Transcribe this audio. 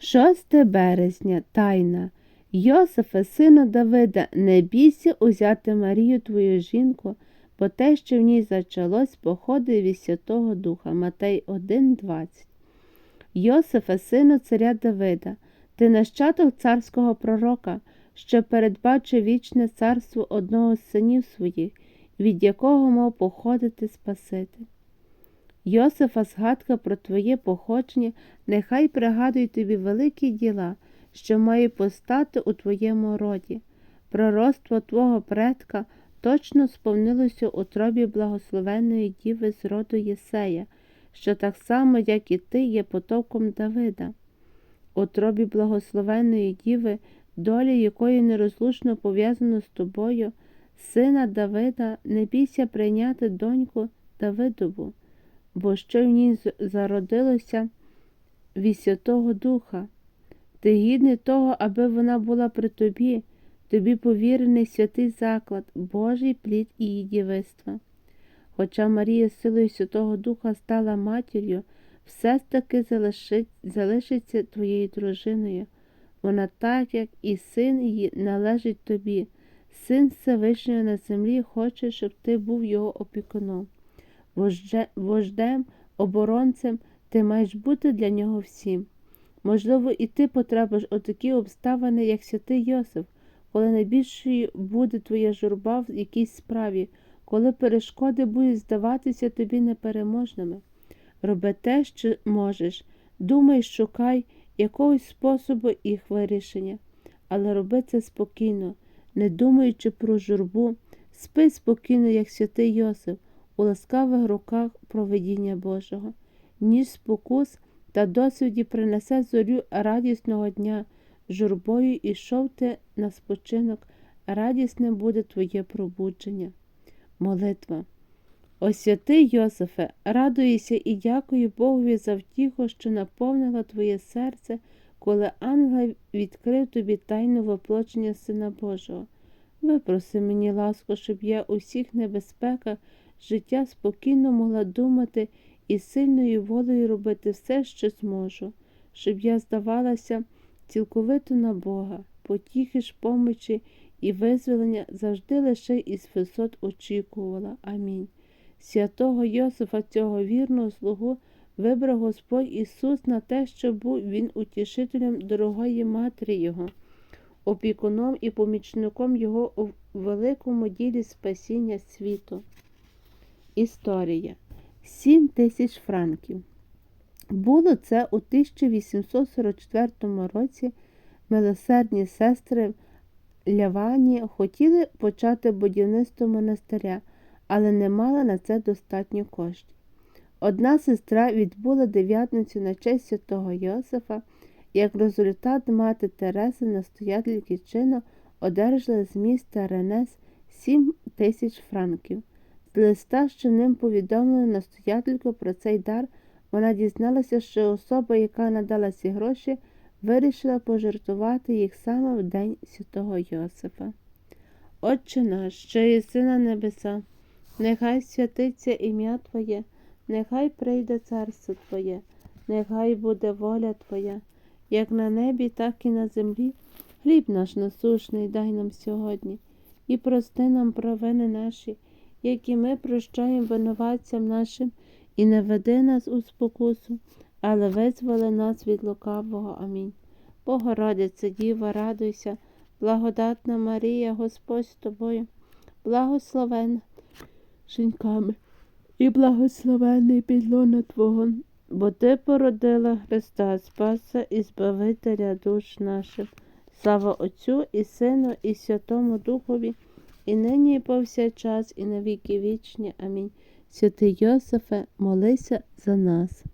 6 березня тайна. Йосифе, сину Давида, не бійся узяти Марію твою жінку, бо те, що в ній зачалось, походить від Святого Духа. Матей 1,20. Йосифе, сину царя Давида, ти нащадок царського пророка, що передбачив вічне царство одного з синів своїх, від якого мав походити Спаситель. Йосифа, згадка про твоє походження, нехай пригадує тобі великі діла, що має постати у твоєму роді. Пророцтво твого предка точно сповнилося у тробі благословенної діви з роду Єсея, що так само, як і ти, є потоком Давида. У тробі благословенної діви, доля якої нерозлучно пов'язана з тобою, сина Давида, не бійся прийняти доньку Давидову бо що в ній зародилося від Святого Духа. Ти гідний того, аби вона була при тобі, тобі повірений святий заклад, Божий плід її дівиства. Хоча Марія силою Святого Духа стала матір'ю, все ж таки залишиться твоєю дружиною. Вона, так як і син її, належить тобі. Син Всевишнього на землі хоче, щоб ти був його опікуном вождем, оборонцем, ти маєш бути для нього всім. Можливо, і ти потрапиш у такі обставини, як святий Йосиф, коли найбільшою буде твоя журба в якійсь справі, коли перешкоди будуть здаватися тобі непереможними. Роби те, що можеш, думай, шукай якогось способу їх вирішення, але роби це спокійно, не думаючи про журбу, спи спокійно, як святий Йосиф у ласкавих руках проведіння Божого, ніж спокус та досвіді принесе зорю радісного дня, журбою ішов ти на спочинок, радісним буде твоє пробудження. Молитва. О Йосифе, радуюся і дякую Богові за втіху, що наповнила твоє серце, коли ангел відкрив тобі тайну воплочення Сина Божого. Випроси мені ласку, щоб я у всіх небезпеках життя спокійно могла думати і сильною волею робити все, що зможу, щоб я здавалася цілковито на Бога, потіхи ж помочі і визволення завжди лише із висот очікувала. Амінь. Святого Йосифа, цього вірного слугу, вибрав Господь Ісус на те, щоб був Він утішителем дорогої Матері Його, опікуном і помічником Його у великому ділі спасіння світу. Історія. 7 тисяч франків. Було це у 1844 році милосердні сестри Лявані хотіли почати будівництво монастиря, але не мали на це достатньо коштів. Одна сестра відбула дев'ятницю на честь святого Йосифа, як результат мати Тереси, настоятельки чину, одержала з міста Ренес 7 тисяч франків. З листа, що ним повідомили настоятельку про цей дар, вона дізналася, що особа, яка надала ці гроші, вирішила пожертвувати їх саме в день святого Йосифа. Отче наш, що єси на небеса, нехай святиться ім'я Твоє, нехай прийде царство Твоє, нехай буде воля Твоя, як на небі, так і на землі. Хліб наш насушний дай нам сьогодні, і прости нам провини наші як і ми прощаємо винуватцям нашим, і не веди нас у спокусу, але визволи нас від лукавого. Амінь. Богородице, Діва, радуйся, благодатна Марія, Господь з тобою, благословена жінками і благословений підлона Твого, бо Ти породила Христа, Спаса і Збавителя душ наших. Слава Отцю і Сину, і Святому Духові і нині, і повсякчас, і на віки вічні. Амінь. Святий Йосифе, молися за нас.